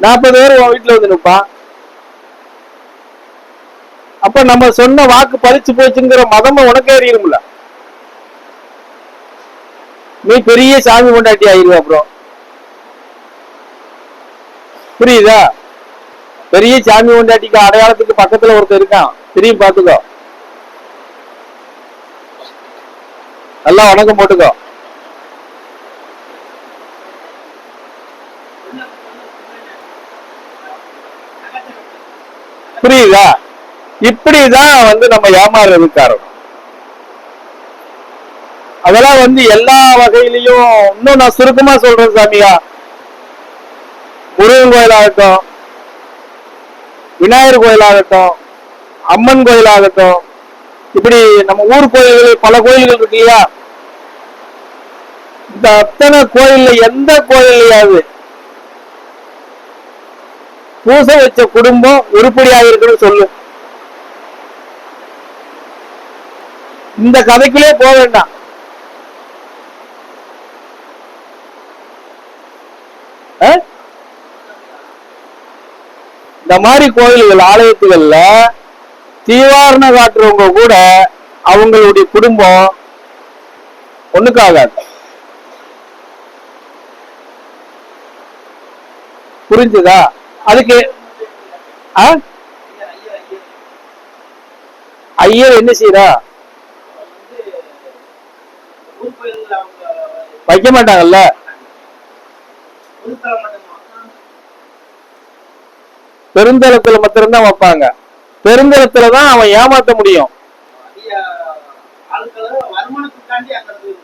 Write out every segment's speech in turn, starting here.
நாற்பது பேர் உன் வீட்டுல வந்து நிற்பான் அப்ப நம்ம சொன்ன வாக்கு பறிச்சு போச்சுங்கிற மதம் உனக்கே ஏறிடும்ல. நீ பெரிய சாமி கொண்டாட்டி ஆயிருவ அப்புறம் புரியுதா? பெரிய சாமி கொண்டாட்டிக்கு அடையாளத்துக்கு பக்கத்துல ஒருத்தர் இருக்கான். திரும்பி பாத்துக்கோ. நல்லா வணக்கம் போட்டுக்கோ. புரியுதா? இப்படிதான் வந்து நம்ம ஏமாறுறது காரணம். அதெல்லாம் வந்து எல்லா வகையிலையும் இன்னும் நான் சுருக்கமா சொல்றேன் சாமியா. முருகன் கோயிலாகட்டும் விநாயகர் கோயிலாகட்டும் அம்மன் கோயிலாகட்டும் இப்படி நம்ம ஊர் கோயில்கள் பல கோயில்கள் இருக்கு இல்லையா? இந்த அத்தனை கோயில்ல எந்த கோயில்லையாவது பூசை வச்ச குடும்பம் உருப்படியாக இருக்குன்னு சொல்லு. இந்த கதைக்குள்ளே போக வேண்டாம். இந்த மாதிரி கோயில்கள் ஆலயத்துகள்ல தீவாரணம் காட்டுறவங்க கூட அவங்களுடைய குடும்பம் ஒண்ணுக்காகாது. புரிஞ்சுதா? அதுக்கு ஆ? ஐயர் என்ன செய்யறா வைக்க மாட்டாங்கல்ல? பெருந்தளத்துல மட்டும்தான் வைப்பாங்க. பெருந்தளத்துல தான் அவன் ஏமாத்த முடியும்.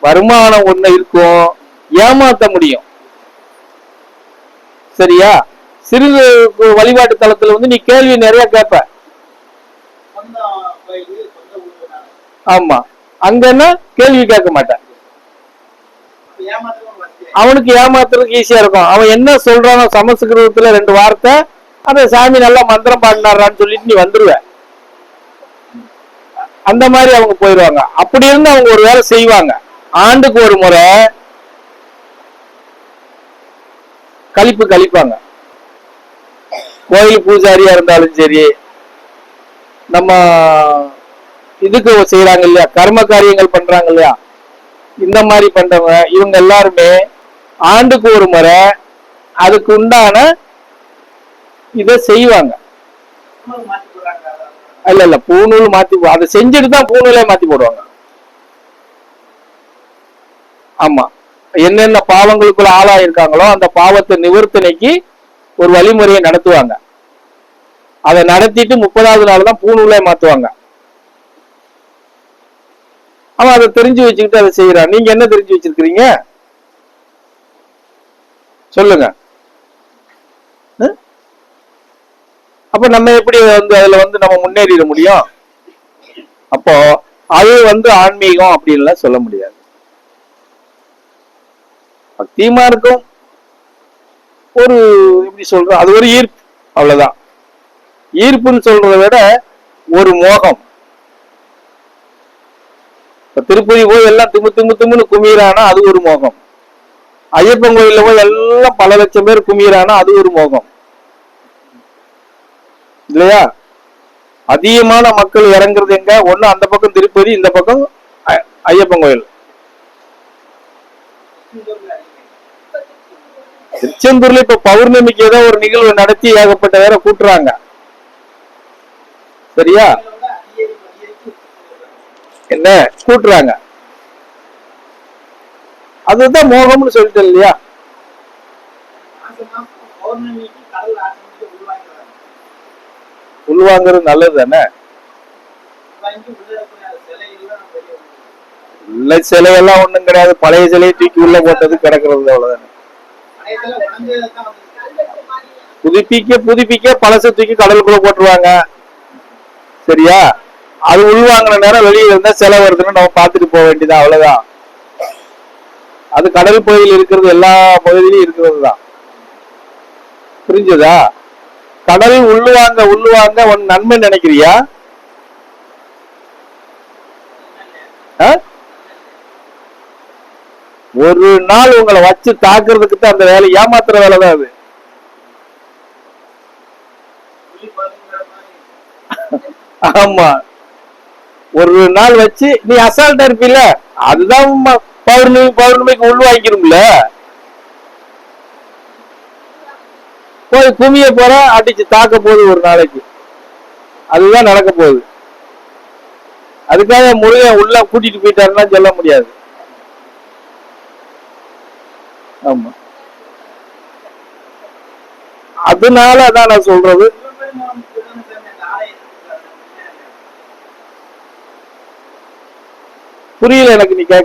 வருமானம் ஒண்ணு இருக்கும். ஏமாத்த முடியும். சரியா? சிறு வழிபாட்டு தளத்துல வந்து நீ கேள்வி நிறைய கேட்ப ஆமா. அங்கன்னா கேள்வி கேட்க மாட்டேன். அவனுக்கு ஏமாத்துறதுக்கு ஈஸியா இருக்கும். அவன் என்ன சொல்றானோ சமஸ்கிருதத்துல ரெண்டு வார்த்தை அந்த சாமி நல்லா மந்திரம் பாடினாரான்னு சொல்லிட்டு நீ வந்துருவ. அந்த மாதிரி அவங்க போயிடுவாங்க அப்படி இருந்து அவங்க ஒரு வேலை செய்வாங்க. ஆண்டுக்கு ஒரு முறை கழிப்பு கழிப்பாங்க. கோயில் பூஜாரியா இருந்தாலும் சரி நம்ம இதுக்கு செய்யறாங்க இல்லையா? கர்ம காரியங்கள் பண்றாங்க இல்லையா? இந்த மாதிரி பண்றவங்க இவங்க எல்லாருமே ஆண்டுக்கு ஒரு முறை அதுக்கு உண்டான இதை செய்வாங்க. இல்ல இல்ல பூநூல் மாத்தி அதை செஞ்சுட்டு தான் பூநூலே மாத்தி போடுவாங்க. ஆமா. என்னென்ன பாவங்களுக்குள்ள ஆளாயிருக்காங்களோ அந்த பாவத்தை நிவர்த்தனைக்கு ஒரு வழிமுறையை நடத்துவாங்க. அதை நடத்திட்டு முப்பதாவது நாள் தான் பூநூலே மாத்துவாங்க. அவன் அதை தெரிஞ்சு வச்சுக்கிட்டு அதை செய்யறான் நீங்க என்ன தெரிஞ்சு வச்சிருக்கிறீங்க? சொல்லுங்க. அப்ப நம்ம எப்படி வந்து அதுல வந்து நம்ம முன்னேறிட முடியும்? அப்போ அது வந்து ஆன்மீகம் அப்படின்லாம் சொல்ல முடியாது. பக்தியமா இருக்கும் ஒரு எப்படி சொல்றோம் அது ஒரு ஈர்ப்பு. அவ்வளவுதான். ஈர்ப்புன்னு சொல்றதை விட ஒரு மோகம். இப்ப திருப்பதி போய் எல்லாம் திமு திமு திமுன்னு குமிறானா அது ஒரு மோகம். ஐயப்பன் கோயில்ல போய் எல்லாம் பல லட்சம் பேர் குமிறானா அது ஒரு மோகம். இல்லையா? அதிகமான மக்கள் இறங்குறது எங்க? ஒண்ணு அந்த பக்கம் திருப்பதி இந்த பக்கம் ஐயப்பன் கோயில். திருச்செந்தூர்ல இப்ப பௌர்ணமிக்கு ஏதோ ஒரு நிகழ்வு நடத்தி ஏகப்பட்ட வேற கூட்டுறாங்க. சரியா? என்ன? கூட்டுறாங்க. அதுதான் மோகம்னு சொல்லிட்டு இல்லையா? உள்வாங்கிறது நல்லது தானே உள்ள சிலையெல்லாம் ஒண்ணும் கிடையாது. பழைய சிலையை தூக்கி உள்ள போட்டது கிடக்குறது அவ்வளவுதானே? புதுப்பிக்க புதுப்பிக்க பழச தூக்கி கடலுக்குள்ள போட்டுருவாங்க. சரியா? அது உள்வாங்கின நேரம் வெளியில இருந்தா சிலை வருதுன்னு நம்ம பார்த்துட்டு போக வேண்டியது அவ்வளவுதான். அது கடல் பகுதியில் இருக்கிறது எல்லா பகுதியிலும் இருக்கிறது தான் புரிஞ்சதா? கடல் உள்ளுவாங்க உள்ளுவாங்க உன் நன்மை நினைக்கிறியா? ஆ? ஒரு நாள் உங்களை வச்சு தாக்குறதுக்கு தான் அந்த வேலை ஏமாத்துற வேலை தான் அது. ஆமா. ஒரு நாள் வச்சு நீ அசால்ட்டா இருப்பீல அதுதான் பௌர்ணமி பௌர்ணமிக்கு உள் வாங்கிக்கணும்ல போய் குமிய போற அடிச்சு தாக்க போகுது ஒரு நாளைக்கு. அதுதான் நடக்க போகுது. அதுக்காக முருகன் உள்ள கூட்டிட்டு போயிட்டாருன்னா சொல்ல முடியாது. ஆமா. அதனால அதான் நான் சொல்றது. புரியல எனக்கு நீ கேட்க